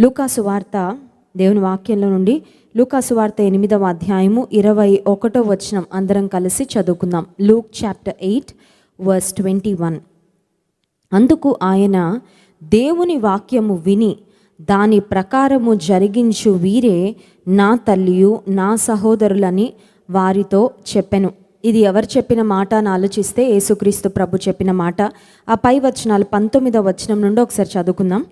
లూకాసు వార్త దేవుని వాక్యంలో నుండి లూకాసు వార్త ఎనిమిదవ అధ్యాయము ఇరవై ఒకటో వచనం అందరం కలిసి చదువుకుందాం. Luke chapter eight verse twenty one. అందుకు ఆయన దేవుని వాక్యము విని దాని ప్రకారము జరిగించు వీరే నా తల్లియు నా సహోదరులని వారితో చెప్పెను. ఇది ఎవరు చెప్పిన మాట అని ఆలోచిస్తే యేసుక్రీస్తు ప్రభు చెప్పిన మాట. ఆ పై వచనాలు పంతొమ్మిదవ వచనం నుండి ఒకసారి చదువుకుందాం.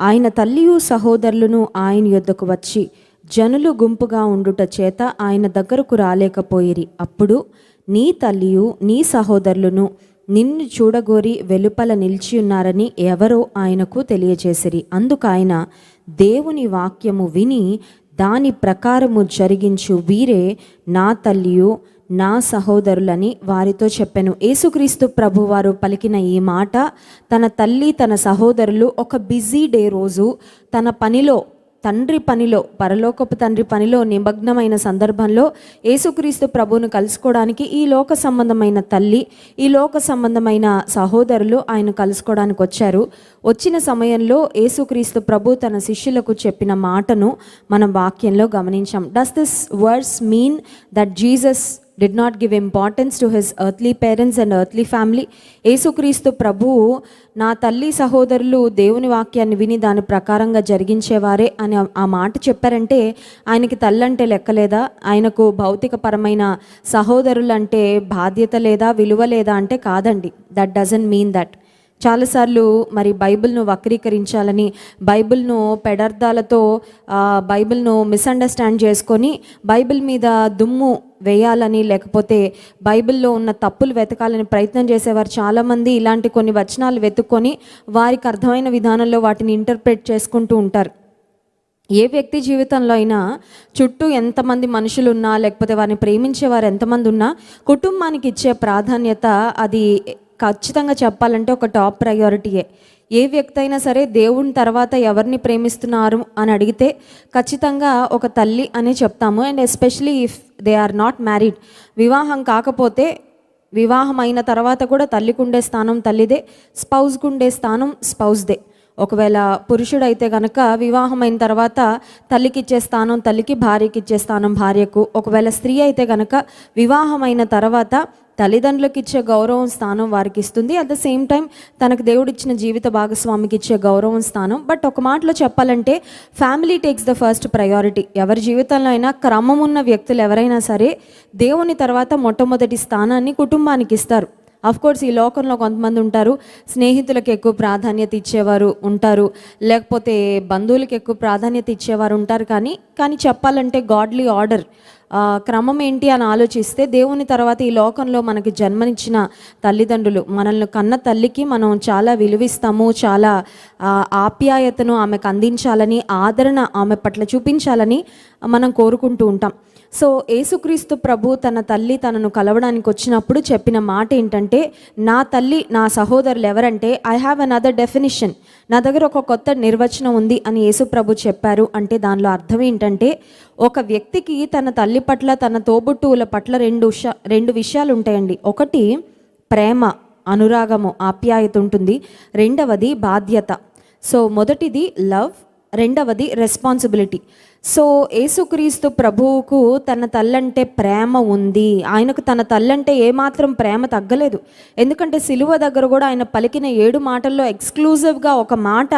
ఆయన తల్లియు సహోదరులను ఆయన యొద్దకు వచ్చి జనులు గుంపుగా ఉండుట చేత ఆయన దగ్గరకు రాలేకపోయిరి. అప్పుడు నీ తల్లియు నీ సహోదరులను నిన్ను చూడగోరి వెలుపల నిలిచి ఉన్నారని ఎవరో ఆయనకు తెలియజేసిరి. అందుకు ఆయన దేవుని వాక్యము విని దాని ప్రకారము జరిగించు వీరే నా తల్లియు నా సహోదరులని వారితో చెప్పాను. యేసుక్రీస్తు ప్రభువారు పలికిన ఈ మాట తన తల్లి తన సహోదరులు ఒక బిజీ డే రోజు తన పనిలో తండ్రి పనిలో పరలోకపు తండ్రి పనిలో నిమగ్నమైన సందర్భంలో యేసుక్రీస్తు ప్రభువును కలుసుకోవడానికి ఈ లోక సంబంధమైన తల్లి ఈ లోక సంబంధమైన సహోదరులు ఆయన కలుసుకోవడానికి వచ్చారు. వచ్చిన సమయంలో యేసుక్రీస్తు ప్రభు తన శిష్యులకు చెప్పిన మాటను మనం వాక్యంలో గమనించాం. Does this words mean that Jesus did not give importance to his earthly parents and earthly family యేసుక్రీస్తు ప్రభువు నా తల్లి సహోదరులు దేవుని వాక్యాన్ని విని దాని ప్రకారంగా జరిగించేవారే అని ఆ- మాట చెప్పారంటే ఆయనకి తల్లి అంటే లెక్కలేదా ఆయనకు భౌతికపరమైన సహోదరులంటే బాధ్యత లేదా విలువ లేదా అంటే కాదండి. దట్ డజన్ మీన్ దట్ చాలాసార్లు మరి బైబిల్ను వక్రీకరించాలని బైబిల్ను పెడార్థాలతో బైబిల్ను మిస్అండర్స్టాండ్ చేసుకొని బైబిల్ మీద దుమ్ము వేయాలని లేకపోతే బైబిల్లో ఉన్న తప్పులు వెతకాలని ప్రయత్నం చేసేవారు చాలామంది. ఇలాంటి కొన్ని వచనాలు వెతుక్కొని వారికి అర్థమైన విధానంలో వాటిని ఇంటర్ప్రెట్ చేసుకుంటూ ఉంటారు. ఏ వ్యక్తి జీవితంలో అయినా చుట్టూ ఎంతమంది మనుషులు ఉన్నా లేకపోతే వారిని ప్రేమించేవారు ఎంతమంది ఉన్నా కుటుంబానికి ఇచ్చే ప్రాధాన్యత అది ఖచ్చితంగా చెప్పాలంటే ఒక టాప్ ప్రయారిటీయే ఏ. వ్యక్తి అయినా సరే దేవుని తర్వాత ఎవరిని ప్రేమిస్తున్నారు అని అడిగితే ఖచ్చితంగా ఒక తల్లి అనే చెప్తాము. And especially if they are not married వివాహం కాకపోతే వివాహం అయిన తర్వాత కూడా తల్లికి ఉండే స్థానం తల్లిదే స్పౌస్కి ఉండే స్థానం స్పౌజ్దే ఒకవేళ పురుషుడైతే గనక వివాహం అయిన తర్వాత తల్లికి ఇచ్చే స్థానం తల్లికి భార్యకి ఇచ్చే స్థానం భార్యకు. ఒకవేళ స్త్రీ అయితే గనక వివాహం అయిన తర్వాత తల్లిదండ్రులకు ఇచ్చే గౌరవం స్థానం వారికి ఇస్తుంది అట్ ద సేమ్ టైం తనకు దేవుడిచ్చిన జీవిత భాగస్వామికి ఇచ్చే గౌరవం స్థానం. బట్ ఒక మాటలో చెప్పాలంటే family takes the first priority ఎవరి జీవితంలో అయినా క్రమం ఉన్న వ్యక్తులు ఎవరైనా సరే దేవుని తర్వాత మొట్టమొదటి స్థానాన్ని కుటుంబానికి ఇస్తారు కోర్స్ ఈ లోకంలో కొంతమంది ఉంటారు స్నేహితులకు ఎక్కువ ప్రాధాన్యత ఇచ్చేవారు ఉంటారు. లేకపోతే బంధువులకు ఎక్కువ ప్రాధాన్యత ఇచ్చేవారు ఉంటారు కానీ కానీ చెప్పాలంటే గాడ్లీ ఆర్డర్ క్రమం ఏంటి అని ఆలోచిస్తే దేవుని తర్వాత ఈ లోకంలో మనకి జన్మనిచ్చిన తల్లిదండ్రులు మనల్ని కన్న తల్లికి మనం చాలా విలువిస్తాము చాలా ఆప్యాయతను ఆమెకు అందించాలని ఆదరణ ఆమె పట్ల చూపించాలని మనం కోరుకుంటూ ఉంటాం. సో యేసుక్రీస్తు ప్రభు తన తల్లి తనను కలవడానికి వచ్చినప్పుడు చెప్పిన మాట ఏంటంటే నా తల్లి నా సహోదరులు ఎవరంటే I have an other definition నా దగ్గర ఒక కొత్త నిర్వచనం ఉంది అని యేసు ప్రభు చెప్పారు. అంటే దానిలో అర్థం ఏంటంటే ఒక వ్యక్తికి తన తల్లి పట్ల తన తోబుట్టువుల పట్ల రెండు విష రెండు విషయాలు ఉంటాయండి. ఒకటి ప్రేమ అనురాగము ఆప్యాయత ఉంటుంది. రెండవది బాధ్యత. సో మొదటిది లవ్. రెండవది రెస్పాన్సిబిలిటీ సో యేసుక్రీస్తు ప్రభువుకు తన తల్లంటే ప్రేమ ఉంది. ఆయనకు తన తల్లంటే ఏమాత్రం ప్రేమ తగ్గలేదు. ఎందుకంటే సిలువ దగ్గర కూడా ఆయన పలికిన ఏడు మాటల్లో ఎక్స్క్లూజివ్గా ఒక మాట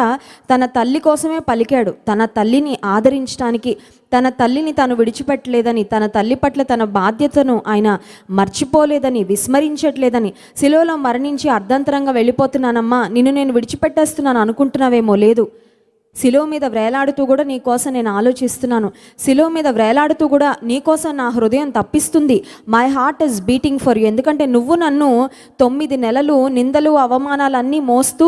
తన తల్లి కోసమే పలికాడు. తన తల్లిని ఆదరించడానికి తన తల్లిని తాను విడిచిపెట్టలేదని తన తల్లి పట్ల తన బాధ్యతను ఆయన మర్చిపోలేదని విస్మరించట్లేదని సిలువలో మరణించి అర్ధంతరంగా వెళ్ళిపోతున్నానమ్మా నిన్ను నేను విడిచిపెట్టేస్తున్నాను అనుకుంటున్నావేమో లేదు. శిలువ మీద వ్రేలాడుతూ కూడా నీ కోసం నేను ఆలోచిస్తున్నాను. శిలువ మీద వ్రేలాడుతూ కూడా నీ కోసం నా హృదయం తప్పిస్తుంది. My heart is beating for you ఎందుకంటే నువ్వు నన్ను తొమ్మిది నెలలు నిందలు అవమానాలన్నీ మోస్తూ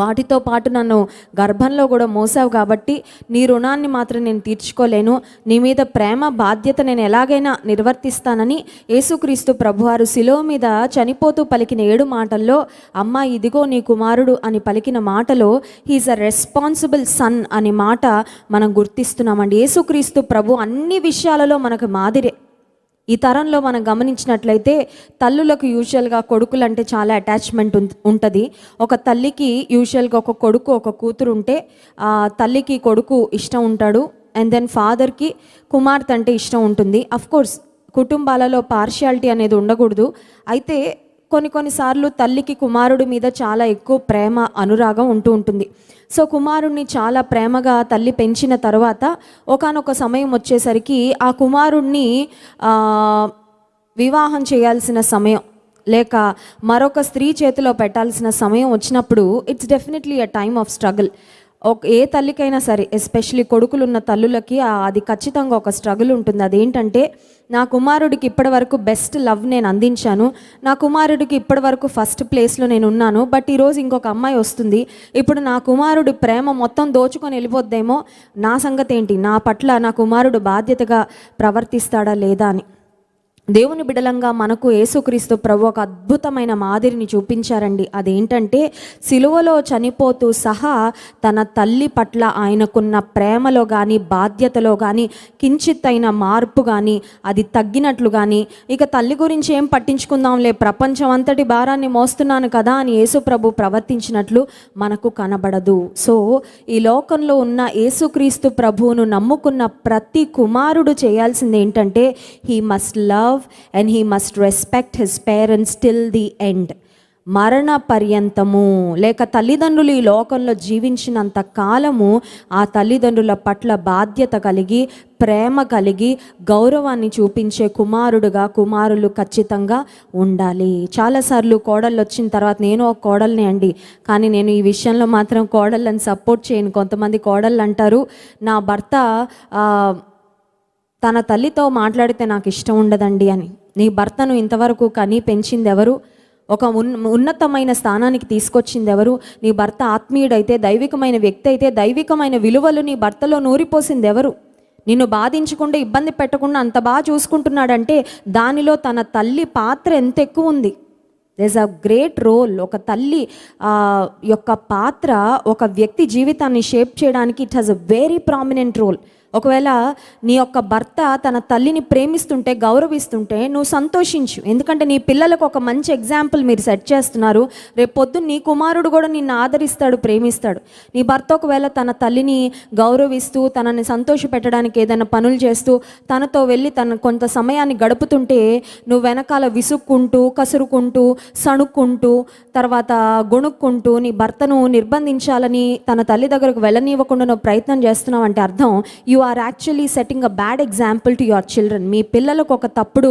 వాటితో పాటు నన్ను గర్భంలో కూడా మోసావు కాబట్టి నీ రుణాన్ని మాత్రం నేను తీర్చుకోలేను. నీ మీద ప్రేమ బాధ్యత నేను ఎలాగైనా నిర్వర్తిస్తానని యేసుక్రీస్తు ప్రభువారు శిలో మీద చనిపోతూ పలికిన ఏడు మాటల్లో అమ్మ ఇదిగో నీ కుమారుడు అని పలికిన మాటలో హీఈస్ అ రెస్పాన్సిబుల్ సన్ అనే మాట మనం గుర్తిస్తున్నామండి. యేసుక్రీస్తు ప్రభు అన్ని విషయాలలో మనకు మాదిరే. ఈ తరంలో మనం గమనించినట్లయితే తల్లులకు యూజువల్గా కొడుకులు అంటే చాలా అటాచ్మెంట్ ఉంటుంది. ఒక తల్లికి యూజువల్గా ఒక కొడుకు ఒక కూతురు ఉంటే ఆ తల్లికి కొడుకు ఇష్టం ఉంటాడు. అండ్ దెన్ ఫాదర్కి కుమార్తె అంటే ఇష్టం ఉంటుంది. అఫ్ కోర్స్ కుటుంబాలలో పార్షియాలిటీ అనేది ఉండకూడదు. అయితే కొన్ని కొన్నిసార్లు తల్లికి కుమారుడి మీద చాలా ఎక్కువ ప్రేమ అనురాగం ఉంటూ ఉంటుంది. సో కుమారుణ్ణి చాలా ప్రేమగా తల్లి పెంచిన తర్వాత ఒకానొక సమయం వచ్చేసరికి ఆ కుమారుణ్ణి వివాహం చేయాల్సిన సమయం లేక మరొక స్త్రీ చేతిలో పెట్టాల్సిన సమయం వచ్చినప్పుడు it's definitely a time of struggle ఒక ఏ తల్లికైనా సరే ఎస్పెషలీ కొడుకులున్న తల్లులకి అది ఖచ్చితంగా ఒక స్ట్రగుల్ ఉంటుంది. అదేంటంటే నా కుమారుడికి ఇప్పటి వరకు బెస్ట్ లవ్ నేను అందించాను. నా కుమారుడికి ఇప్పటి వరకు ఫస్ట్ ప్లేస్లో నేను ఉన్నాను. బట్ ఈరోజు ఇంకొక అమ్మాయి వస్తుంది. ఇప్పుడు నా కుమారుడి ప్రేమ మొత్తం దోచుకొని వెళ్ళిపోద్దేమో? నా సంగతి ఏంటి నా పట్ల నా కుమారుడు బాధ్యతగా ప్రవర్తిస్తాడా లేదా అని. దేవుని బిడలంగా మనకు యేసుక్రీస్తు ప్రభు ఒక అద్భుతమైన మాదిరిని చూపించారండి. అదేంటంటే సిలువలో చనిపోతూ సహా తన తల్లి పట్ల ఆయనకున్న ప్రేమలో కానీ బాధ్యతలో కానీ కించిత్తైన మార్పు కానీ అది తగ్గినట్లు కానీ ఇక తల్లి గురించి ఏం పట్టించుకుందాంలే ప్రపంచం అంతటి భారాన్ని మోస్తున్నాను కదా అని యేసు ప్రభు ప్రవర్తించినట్లు మనకు కనబడదు. సో ఈ లోకంలో ఉన్న యేసుక్రీస్తు ప్రభువును నమ్ముకున్న ప్రతి కుమారుడు చేయాల్సింది ఏంటంటే he must love and he must respect his parents till the end మరణ పర్యంతము లేక తల్లిదండ్రులు ఈ లోకంలో జీవించినంత కాలము ఆ తల్లిదండ్రుల పట్ల బాధ్యత కలిగి ప్రేమ కలిగి గౌరవాన్ని చూపించే కుమారుడుగా కుమారులు ఖచ్చితంగా ఉండాలి. చాలాసార్లు కోడళ్ళు వచ్చిన తర్వాత నేను ఒక కోడల్ని అండి. కానీ నేను ఈ విషయంలో మాత్రం కోడళ్ళని సపోర్ట్ చేయను. కొంతమంది కోడళ్ళు అంటారు నా భర్త తన తల్లితో మాట్లాడితే నాకు ఇష్టం ఉండదండి అని. నీ భర్తను ఇంతవరకు కనీ పెంచింది ఎవరు ఒక ఉన్ ఉన్నతమైన స్థానానికి తీసుకొచ్చింది ఎవరు నీ భర్త ఆత్మీయుడైతే దైవికమైన వ్యక్తి అయితే దైవికమైన విలువలు నీ భర్తలో నూరిపోసింది ఎవరు నిన్ను బాధించకుండా ఇబ్బంది పెట్టకుండా అంత బాగా చూసుకుంటున్నాడంటే దానిలో తన తల్లి పాత్ర ఎంత ఎక్కువ ఉంది? దేస్ అ గ్రేట్ రోల్ ఒక తల్లి యొక్క పాత్ర ఒక వ్యక్తి జీవితాన్ని షేప్ చేయడానికి it has a very prominent role ఒకవేళ నీ యొక్క భర్త తన తల్లిని ప్రేమిస్తుంటే గౌరవిస్తుంటే నువ్వు సంతోషించు. ఎందుకంటే నీ పిల్లలకు ఒక మంచి ఎగ్జాంపుల్ మీరు సెట్ చేస్తున్నారు. రేపు పొద్దున్న నీ కుమారుడు కూడా నిన్ను ఆదరిస్తాడు ప్రేమిస్తాడు. నీ భర్త ఒకవేళ తన తల్లిని గౌరవిస్తూ తనని సంతోష పెట్టడానికి ఏదైనా పనులు చేస్తూ తనతో వెళ్ళి తన కొంత సమయాన్ని గడుపుతుంటే నువ్వు వెనకాల విసుక్కుంటూ కసురుకుంటూ సణుక్కుంటూ తర్వాత గొణుక్కుంటూ నీ భర్తను నిర్బంధించాలని తన తల్లి దగ్గరకు వెళ్ళనివ్వకుండా నువ్వు ప్రయత్నం చేస్తున్నావు అంటే అర్థం you are actually setting a bad example to your children. మీ పిల్లలకు ఒక తప్పుడు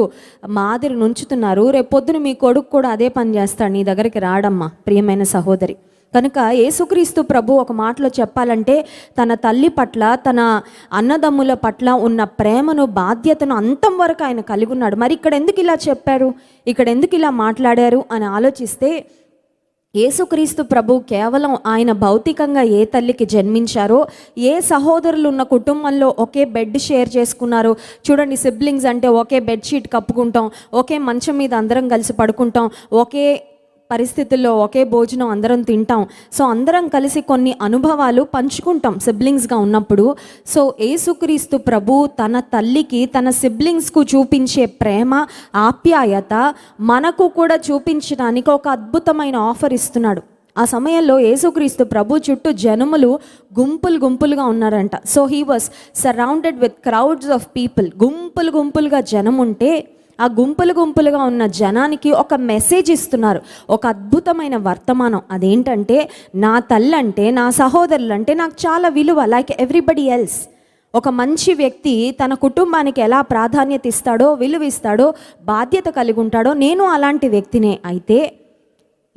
మాదిరి నుంచుతున్నారు. రేపొద్దున మీ కొడుకు కూడా అదే పని చేస్తాడు. నీ దగ్గరికి రాడమ్మా ప్రియమైన సహోదరి. కనుక యేసుక్రీస్తు ప్రభు ఒక మాటలో చెప్పాలంటే తన తల్లి పట్ల తన అన్నదమ్ముల పట్ల ఉన్న ప్రేమను బాధ్యతను అంతం వరకు ఆయన కలిగి ఉన్నాడు. మరి ఇక్కడ ఎందుకు ఇలా చెప్పారు? ఇక్కడ ఎందుకు ఇలా మాట్లాడారు? అని ఆలోచిస్తే యేసుక్రీస్తు ప్రభు కేవలం ఆయన భౌతికంగా ఏ తల్లికి జన్మించారో ఏ సహోదరులు ఉన్న కుటుంబంలో ఒకే బెడ్ షేర్ చేసుకున్నారు చూడండి సిబ్లింగ్స్ అంటే ఒకే బెడ్షీట్ కప్పుకుంటాం ఒకే మంచం మీద అందరం కలిసి పడుకుంటాం ఒకే పరిస్థితుల్లో ఒకే భోజనం అందరం తింటాం. సో అందరం కలిసి కొన్ని అనుభవాలు పంచుకుంటాం సిబ్లింగ్స్గా ఉన్నప్పుడు. సో ఏసుక్రీస్తు ప్రభు తన తల్లికి తన సిబ్లింగ్స్కు చూపించే ప్రేమ ఆప్యాయత మనకు కూడా చూపించడానికి ఒక అద్భుతమైన ఆఫర్ ఇస్తున్నాడు. ఆ సమయంలో యేసుక్రీస్తు ప్రభు చుట్టూ జనములు గుంపులు గుంపులుగా ఉన్నారంట. So he was surrounded with crowds of people గుంపులు గుంపులుగా జనం ఉంటే ఆ గుంపులు గుంపులుగా ఉన్న జనానికి ఒక మెసేజ్ ఇస్తున్నారు. ఒక అద్భుతమైన వర్తమానం. అదేంటంటే నా తల్లి అంటే నా సహోదరులు అంటే నాకు చాలా విలువ లైక్ ఎవ్రీబడి ఎల్స్ ఒక మంచి వ్యక్తి తన కుటుంబానికి ఎలా ప్రాధాన్యత ఇస్తాడో విలువ ఇస్తాడో బాధ్యత కలిగి ఉంటాడో నేను అలాంటి వ్యక్తినే. అయితే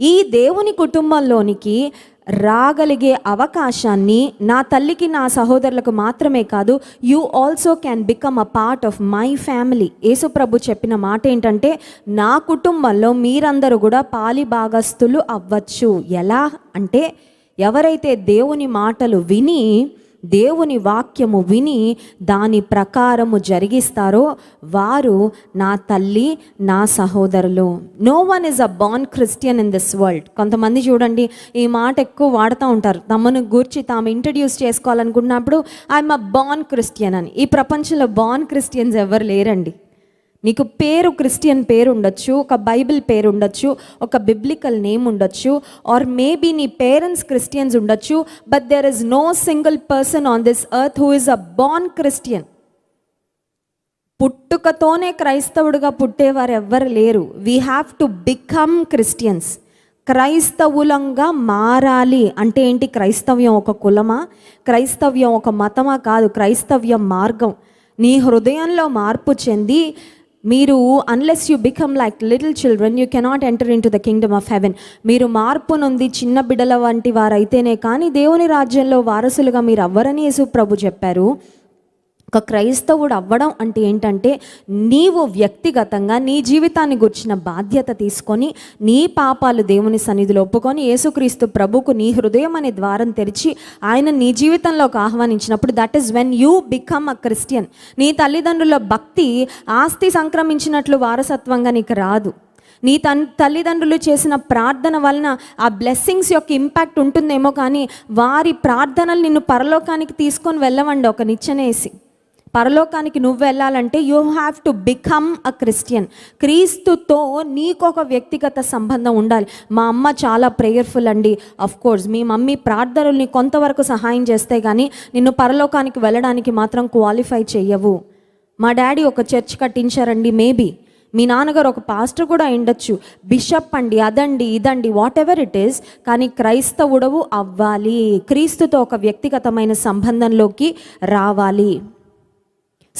ఈ దేవుని కుటుంబంలోనికి రాగలిగే అవకాశాన్ని నా తల్లికి నా సహోదరులకు మాత్రమే కాదు you also can become a part of my family యేసుప్రభు చెప్పిన మాట ఏంటంటే నా కుటుంబంలో మీరందరూ కూడా పాలి భాగస్థులు అవ్వచ్చు. ఎలా? అంటే ఎవరైతే దేవుని మాటలు విని దేవుని వాక్యము విని దాని ప్రకారము జరిగిస్తారో వారు నా తల్లి నా సహోదరులు. No one is a born Christian in this world కొంతమంది చూడండి ఈ మాట ఎక్కువ వాడుతూ ఉంటారు. తమను గూర్చి తాము ఇంట్రడ్యూస్ చేసుకోవాలనుకున్నప్పుడు ఐఎమ్ అ బాన్ క్రిస్టియన్ అని. ఈ ప్రపంచంలో బాన్ క్రిస్టియన్స్ ఎవరు లేరండి? నీకు పేరు క్రిస్టియన్ పేరు ఉండొచ్చు ఒక బైబిల్ పేరు ఉండొచ్చు ఒక బిబ్లికల్ నేమ్ ఉండొచ్చు ఆర్ మేబీ నీ పేరెంట్స్ క్రిస్టియన్స్ ఉండొచ్చు but there is no single person on this earth who is a born Christian పుట్టుకతోనే క్రైస్తవుడిగా పుట్టేవారు ఎవ్వరు లేరు. We have to become Christians క్రైస్తవులంగా మారాలి అంటే ఏంటి? క్రైస్తవ్యం ఒక కులమా? క్రైస్తవ్యం ఒక మతమా? కాదు క్రైస్తవ్యం మార్గం. నీ హృదయంలో మార్పు చెంది మీరు unless you become like little children you cannot enter in to the kingdom of heaven మీరు మార్పు నొంది చిన్న బిడ్డల వంటి వారైతేనే కానీ దేవుని రాజ్యంలో వారసులుగా మీరు అవ్వరని యేసు ప్రభు చెప్పారు. ఒక క్రైస్తవుడు అవ్వడం అంటే ఏంటంటే నీవు వ్యక్తిగతంగా నీ జీవితాన్ని గుర్చిన బాధ్యత తీసుకొని నీ పాపాలు దేవుని సన్నిధిలో ఒప్పుకొని యేసుక్రీస్తు ప్రభుకు నీ హృదయం అనే ద్వారం తెరిచి ఆయన నీ జీవితంలోకి ఆహ్వానించినప్పుడు that is when you become a Christian నీ తల్లిదండ్రుల భక్తి ఆస్తి సంక్రమించినట్లు వారసత్వంగా నీకు రాదు. నీ తన్ తల్లిదండ్రులు చేసిన ప్రార్థన వలన ఆ బ్లెస్సింగ్స్ యొక్క ఇంపాక్ట్ ఉంటుందేమో కానీ వారి ప్రార్థనలు నిన్ను పరలోకానికి తీసుకొని వెళ్ళవండి ఒక నిచ్చెనేసి. పరలోకానికి నువ్వు వెళ్ళాలంటే you have to become a Christian క్రీస్తుతో నీకు ఒక వ్యక్తిగత సంబంధం ఉండాలి. మా అమ్మ చాలా ప్రేయర్ఫుల్ అండి. అఫ్ కోర్స్ మీ మమ్మీ ప్రార్థనల్ని కొంతవరకు సహాయం చేస్తే కానీ నిన్ను పరలోకానికి వెళ్ళడానికి మాత్రం క్వాలిఫై చేయవు మా డాడీ ఒక చర్చ్ కట్టించారండి మేబీ మీ నాన్నగారు ఒక పాస్టర్ కూడా ఉండొచ్చు బిషప్ అండి అదండి ఇదండి వాట్ ఎవర్ ఇట్ ఈస్ కానీ క్రైస్తవుడవు అవ్వాలి. క్రీస్తుతో ఒక వ్యక్తిగతమైన సంబంధంలోకి రావాలి.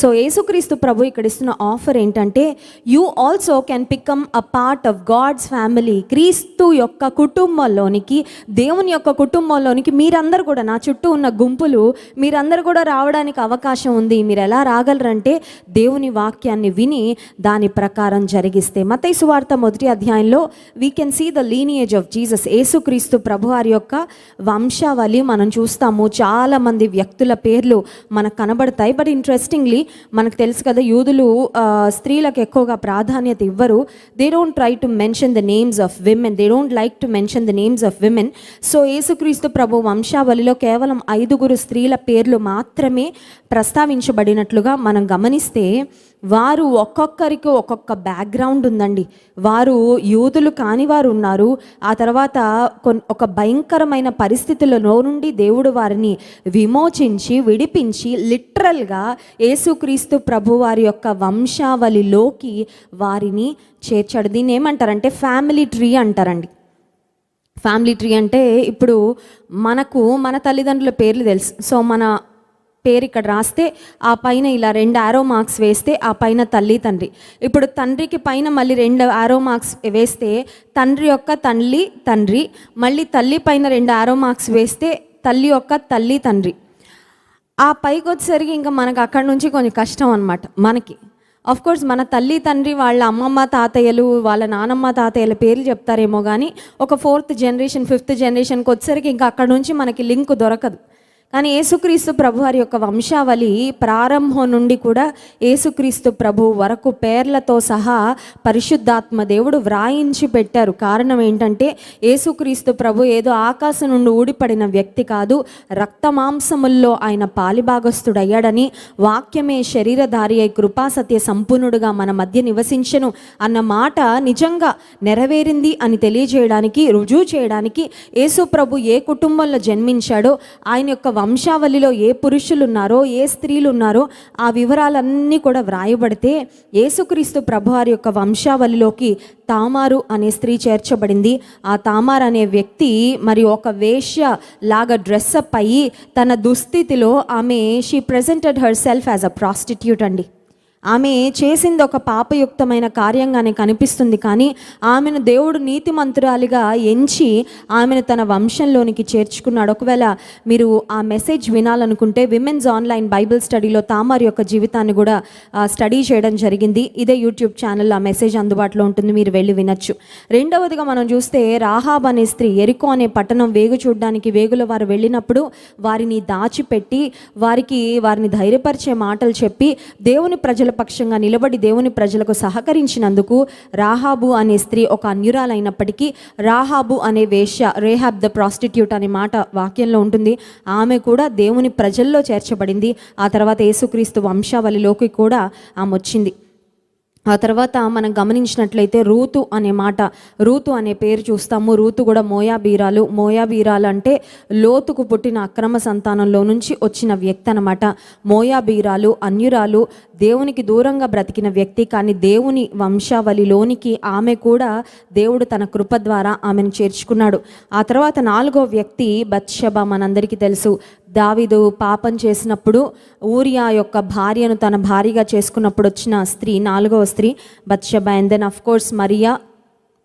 సో యేసుక్రీస్తు ప్రభు ఇక్కడ ఇస్తున్న ఆఫర్ ఏంటంటే you also can become a part of God's family క్రీస్తు యొక్క కుటుంబంలోనికి దేవుని యొక్క కుటుంబంలోనికి మీరందరూ కూడా నా చుట్టూ ఉన్న గుంపులు మీరందరూ కూడా రావడానికి అవకాశం ఉంది. మీరు ఎలా రాగలరంటే దేవుని వాక్యాన్ని విని దాని ప్రకారం జరిగిస్తే. మతై సువార్త మొదటి అధ్యాయంలో we can see the lineage of Jesus యేసుక్రీస్తు ప్రభు వారి యొక్క వంశావళి మనం చూస్తాము. చాలామంది వ్యక్తుల పేర్లు మనకు కనబడతాయి. బట్ ఇంట్రెస్టింగ్లీ మనకు తెలుసు కదా యూదులు స్త్రీలకు ఎక్కువగా ప్రాధాన్యత ఇవ్వరు. They don't try to mention the names of women they don't like to mention the names of women so యేసుక్రీస్తు ప్రభు వంశావళిలో కేవలం ఐదుగురు స్త్రీల పేర్లు మాత్రమే ప్రస్తావించబడినట్లుగా మనం గమనిస్తే వారు ఒక్కొక్కరికి ఒక్కొక్క బ్యాక్గ్రౌండ్ ఉందండి. వారు యూదులు కాని వారు ఉన్నారు. ఆ తర్వాత కొన్ ఒక భయంకరమైన పరిస్థితులలో నుండి దేవుడు వారిని విమోచించి విడిపించి లిటరల్గా యేసుక్రీస్తు ప్రభు వారి యొక్క వంశావళిలోకి వారిని చేర్చాడు. దీన్ని ఏమంటారంటే ఫ్యామిలీ ట్రీ అంటారండి. ఫ్యామిలీ ట్రీ అంటే ఇప్పుడు మనకు మన తల్లిదండ్రుల పేర్లు తెలుసు. సో మన పేరు ఇక్కడ రాస్తే ఆ పైన ఇలా రెండు ఆరో మార్క్స్ వేస్తే ఆ పైన తల్లి తండ్రి. ఇప్పుడు తండ్రికి పైన మళ్ళీ రెండు ఆరో మార్క్స్ వేస్తే తండ్రి యొక్క తల్లి తండ్రి. మళ్ళీ తల్లి పైన రెండు ఆరో మార్క్స్ వేస్తే తల్లి యొక్క తల్లి తండ్రి. ఆ పైకి వచ్చేసరికి ఇంకా మనకు అక్కడి నుంచి కొంచెం కష్టం అనమాట మనకి. ఆఫ్ కోర్స్ మన తల్లి తండ్రి వాళ్ళ అమ్మమ్మ తాతయ్యలు వాళ్ళ నానమ్మ తాతయ్యల పేర్లు చెప్తారేమో కానీ ఒక ఫోర్త్ జనరేషన్ ఫిఫ్త్ జనరేషన్కి వచ్చేసరికి ఇంకా అక్కడ నుంచి మనకి లింక్ దొరకదు. కానీ యేసుక్రీస్తు ప్రభు వారి యొక్క వంశావళి ప్రారంభం నుండి కూడా యేసుక్రీస్తు ప్రభు వరకు పేర్లతో సహా పరిశుద్ధాత్మ దేవుడు వ్రాయించి పెట్టారు. కారణం ఏంటంటే యేసుక్రీస్తు ప్రభు ఏదో ఆకాశం నుండి ఊడిపడిన వ్యక్తి కాదు రక్తమాంసముల్లో ఆయన పాలిభాగస్థుడయ్యాడని వాక్యమే శరీరధారి అయి కృపాసత్య సంపూర్ణుడుగా మన మధ్య నివసించను అన్న మాట నిజంగా నెరవేరింది అని తెలియజేయడానికి రుజువు చేయడానికి యేసు ప్రభు ఏ కుటుంబంలో జన్మించాడో ఆయన యొక్క వంశావళిలో ఏ పురుషులు ఉన్నారో ఏ స్త్రీలు ఉన్నారో ఆ వివరాలన్నీ కూడా వ్రాయబడితే యేసుక్రీస్తు ప్రభువారి యొక్క వంశావళిలోకి తామారు అనే స్త్రీ చేర్చబడింది. ఆ తామార్ అనే వ్యక్తి మరి ఒక వేష్య లాగా డ్రెస్అప్ అయ్యి తన దుస్థితిలో ఆమె she presented herself as a prostitute అండి. ఆమె చేసింది ఒక పాపయుక్తమైన కార్యంగానే కనిపిస్తుంది. కానీ ఆమెను దేవుడు నీతిమంతురాలిగా ఎంచి ఆమెను తన వంశంలోనికి చేర్చుకున్నాడు. ఒకవేళ మీరు ఆ మెసేజ్ వినాలనుకుంటే విమెన్స్ ఆన్లైన్ బైబిల్ స్టడీలో తామర్ యొక్క జీవితాన్ని కూడా స్టడీ చేయడం జరిగింది. ఇదే యూట్యూబ్ ఛానల్లో ఆ మెసేజ్ అందుబాటులో ఉంటుంది. మీరు వెళ్ళి వినొచ్చు. రెండవదిగా మనం చూస్తే రాహాబ్ అనే స్త్రీ ఎరుకో అనే పట్టణం వేగు చూడడానికి వేగుల వారు వెళ్ళినప్పుడు వారిని దాచిపెట్టి వారికి వారిని ధైర్యపరిచే మాటలు చెప్పి దేవుని ప్రజలు పక్షంగా నిలబడి దేవుని ప్రజలకు సహకరించినందుకు రాహాబు అనే స్త్రీ ఒక అన్యురాలైనప్పటికీ రాహాబు అనే వేశ్య రేహాబ్ ద ప్రాస్టిట్యూట్ అనే మాట వాక్యంలో ఉంటుంది. ఆమె కూడా దేవుని ప్రజల్లో చేర్చబడింది. ఆ తర్వాత యేసుక్రీస్తు వంశావళిలోకి కూడా ఆమె వచ్చింది. ఆ తర్వాత మనం గమనించినట్లయితే రూతు అనే మాట రూతు అనే పేరు చూస్తాము. రూతు కూడా మోయాబీరాలు. మోయాబీరాలు అంటే లోతుకు పుట్టిన అక్రమ సంతానంలో నుంచి వచ్చిన వ్యక్తి అనమాట మోయాబీరాలు అన్యురాలు దేవునికి దూరంగా బ్రతికిన వ్యక్తి కానీ దేవుని వంశావళిలోనికి ఆమె కూడా దేవుడు తన కృప ద్వారా ఆమెను చేర్చుకున్నాడు. ఆ తర్వాత నాలుగో వ్యక్తి బత్షబ మనందరికీ తెలుసు. దావిదు పాపం చేసినప్పుడు ఊరియా యొక్క భార్యను తన భార్యగా చేసుకున్నప్పుడు వచ్చిన స్త్రీ నాలుగవ స్త్రీ Bathsheba. And then of course Mariya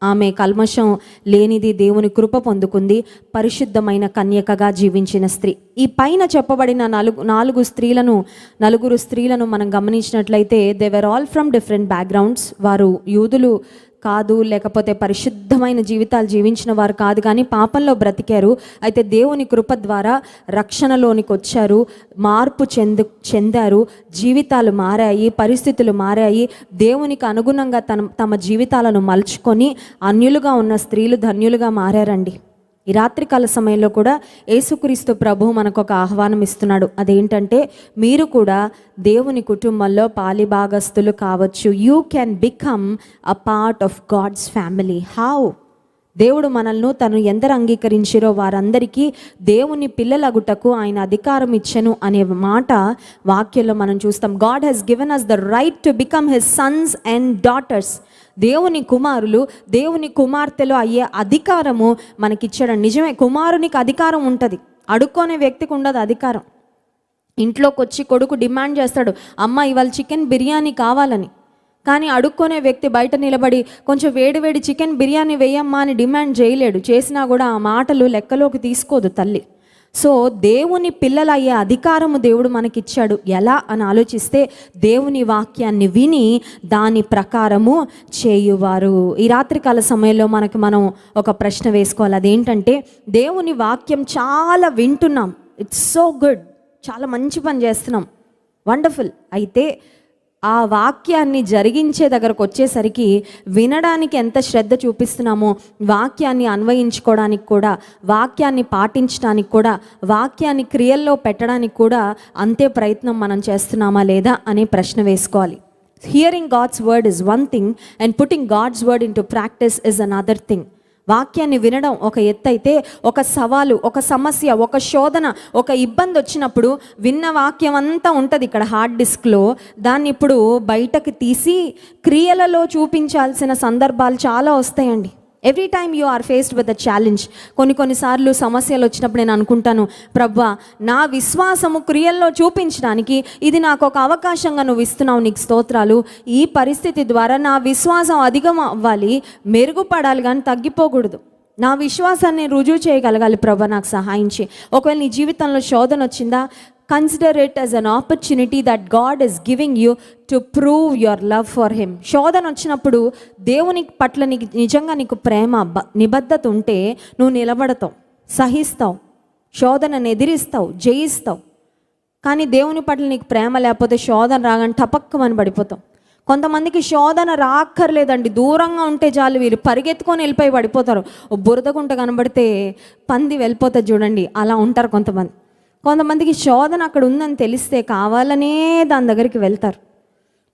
ఆమె కల్మషం లేనిది దేవుని కృప పొందుకుంది పరిశుద్ధమైన కన్యకగా జీవించిన స్త్రీ. ఈ పైన చెప్పబడిన నలుగు నాలుగు స్త్రీలను నలుగురు స్త్రీలను మనం గమనించినట్లయితే they're all from different backgrounds వారు యూదులు కాదు లేకపోతే పరిశుద్ధమైన జీవితాలు జీవించిన వారు కాదు కానీ పాపంలో బ్రతికారు. అయితే దేవుని కృప ద్వారా రక్షణలోనికి వచ్చారు మార్పు చెందు చెందారు జీవితాలు మారాయి పరిస్థితులు మారాయి. దేవునికి అనుగుణంగా తన తమ జీవితాలను మలుచుకొని అన్యులుగా ఉన్న స్త్రీలు ధన్యులుగా మారారండి. ఈ రాత్రికాల సమయంలో కూడా యేసుక్రీస్తు ప్రభు మనకు ఒక ఆహ్వానం ఇస్తున్నాడు అదేంటంటే మీరు కూడా దేవుని కుటుంబంలో పాలిభాగస్తులు కావచ్చు. You can become a part of God's family how దేవుడు మనల్ని తను ఎందరు అంగీకరించారో వారందరికీ దేవుని పిల్లలగుటకు ఆయన అధికారం ఇచ్చెను అనే మాట వాక్యంలో మనం చూస్తాం. God has given us the right to become his sons and daughters దేవుని కుమారులు దేవుని కుమార్తెలు అయ్యే అధికారము మనకిచ్చాడు. నిజమే కుమారునికి అధికారం ఉంటుంది. అడుక్కునే వ్యక్తికి ఉండదు అధికారం. ఇంట్లోకి వచ్చి కొడుకు డిమాండ్ చేస్తాడు అమ్మ ఇవాళ చికెన్ బిర్యానీ కావాలని. కానీ అడుక్కునే వ్యక్తి బయట నిలబడి కొంచెం వేడివేడి చికెన్ బిర్యానీ వేయమ్మా అని డిమాండ్ చేయలేడు. చేసినా కూడా ఆ మాటలు లెక్కలోకి తీసుకోదు తల్లి. సో దేవుని పిల్లలయ్యే అధికారము దేవుడు మనకిచ్చాడు. ఎలా అని ఆలోచిస్తే దేవుని వాక్యాన్ని విని దాని ప్రకారము చేయువారు. ఈ రాత్రికాల సమయంలో మనకు మనం ఒక ప్రశ్న వేసుకోవాలి. అదేంటంటే దేవుని వాక్యం చాలా వింటున్నాం. ఇట్స్ సో గుడ్ చాలా మంచి పని చేస్తున్నాం. వండర్ఫుల్ అయితే ఆ వాక్యాన్ని జరిగించే దగ్గరకు వచ్చేసరికి వినడానికి ఎంత శ్రద్ధ చూపిస్తున్నామో వాక్యాన్ని అన్వయించుకోవడానికి కూడా వాక్యాన్ని పాటించడానికి కూడా వాక్యాన్ని క్రియల్లో పెట్టడానికి కూడా అంతే ప్రయత్నం మనం చేస్తున్నామా లేదా అనే ప్రశ్న వేసుకోవాలి. Hearing God's word is one thing and putting God's word in to practice is another thing వాక్యాన్ని వినడం ఒక ఎత్తైతే ఒక సవాలు ఒక సమస్య ఒక శోధన ఒక ఇబ్బంది వచ్చినప్పుడు విన్న వాక్యం అంతా ఉంటుంది ఇక్కడ హార్డ్ డిస్క్లో. దాన్ని ఇప్పుడు బయటకు తీసి క్రియలలో చూపించాల్సిన సందర్భాలు చాలా వస్తాయండి. Every time you are faced with the challenge కొన్ని కొన్నిసార్లు సమస్యలు వచ్చినప్పుడు నేను అనుకుంటాను ప్రవ్వా నా విశ్వాసము క్రియల్లో చూపించడానికి ఇది నాకు ఒక అవకాశంగా నువ్వు ఇస్తున్నావు నీకు స్తోత్రాలు. ఈ పరిస్థితి ద్వారా నా విశ్వాసం అధికం అవ్వాలి మెరుగుపడాలి కానీ తగ్గిపోకూడదు. నా విశ్వాసాన్ని రుజువు చేయగలగాలి ప్రభా నాకు సహాయించి ఒకవేళ నీ జీవితంలో శోధన వచ్చిందా? Consider it as an opportunity that God is giving you to prove your love for him శోధన వచ్చినప్పుడు దేవుని పట్ల నీకు నిజంగా నీకు ప్రేమ బ- నిబద్ధత ఉంటే నువ్వు నిలబడతావు సహిస్తావు శోధనను ఎదిరిస్తావు జయిస్తావు. కానీ దేవుని పట్ల నీకు ప్రేమ లేకపోతే శోధన రాగానే టపక్కమని పడిపోతాం కొంతమందికి శోధన రాక్కర్లేదండి. దూరంగా ఉంటే చాలు వీళ్ళు పరిగెత్తుకొని వెళ్ళిపోయి పడిపోతారు. బురదగుంట కనబడితే పంది వెళ్ళిపోతుంది చూడండి. అలా ఉంటారు కొంతమంది. కొంతమందికి శోధన అక్కడ ఉందని తెలిస్తే కావాలనే దాని దగ్గరికి వెళ్తారు.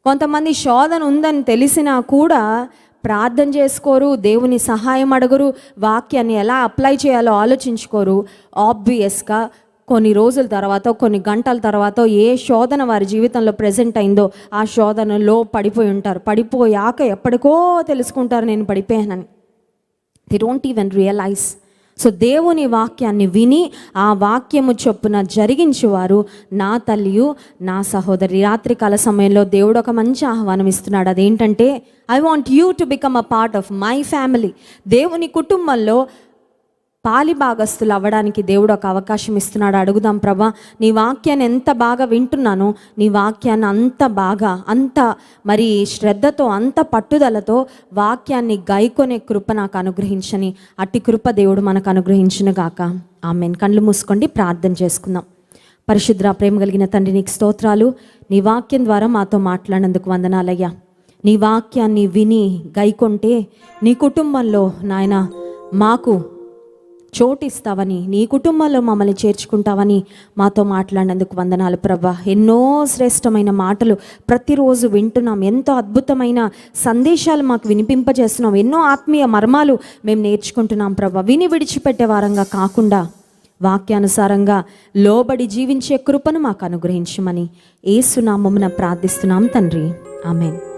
కొంతమంది శోధన ఉందని తెలిసినా కూడా ప్రార్థన చేసుకోరు దేవుని సహాయం అడగరు వాక్యాన్ని ఎలా అప్లై చేయాలో ఆలోచించుకోరు. ఆబ్వియస్గా కొన్ని రోజుల తర్వాత కొన్ని గంటల తర్వాత ఏ శోధన వారి జీవితంలో ప్రజెంట్ అయిందో ఆ శోధనలో పడిపోయి ఉంటారు. పడిపోయాక ఎప్పటికో తెలుసుకుంటారు నేను పడిపోయానని. They don't even realize so దేవుని వాక్యాన్ని విని ఆ వాక్యము చొప్పున జరిగించేవారు నా తల్లియు నా సహోదరి. రాత్రికాల సమయంలో దేవుడు ఒక మంచి ఆహ్వానం ఇస్తున్నాడు. అదేంటంటే I want you to become a part of my family దేవుని కుటుంబంలో పాలి భాగస్థులు అవ్వడానికి దేవుడు ఒక అవకాశం ఇస్తున్నాడు. అడుగుదాం ప్రభా నీ వాక్యాన్ని ఎంత బాగా వింటున్నానో నీ వాక్యాన్ని అంత బాగా అంత మరి శ్రద్ధతో అంత పట్టుదలతో వాక్యాన్ని గైకొనే కృప నాకు అనుగ్రహించని అట్టి కృప దేవుడు మనకు అనుగ్రహించిన గాక. ఆమెన్. కళ్ళు మూసుకోండి ప్రార్థన చేసుకుందాం. పరిశుద్ర ప్రేమ కలిగిన తండ్రి నీకు స్తోత్రాలు. నీ వాక్యం ద్వారా మాతో మాట్లాడినందుకు వందనాలయ్యా. నీ వాక్యాన్ని విని గైకొంటే నీ కుటుంబంలో నాయన మాకు చోటిస్తావని నీ కుటుంబంలో మమ్మల్ని చేర్చుకుంటావని మాతో మాట్లాడినందుకు వందనాలు ప్రభా ఎన్నో శ్రేష్టమైన మాటలు ప్రతిరోజు వింటున్నాం. ఎంతో అద్భుతమైన సందేశాలు మాకు వినిపింపజేస్తున్నాం. ఎన్నో ఆత్మీయ మర్మాలు మేము నేర్చుకుంటున్నాం ప్రభా విని విడిచిపెట్టే వారంగా కాకుండా వాక్యానుసారంగా లోబడి జీవించే కృపను మాకు అనుగ్రహించమని ఏసునామమున ప్రార్థిస్తున్నాం తండ్రి. ఆమెన్.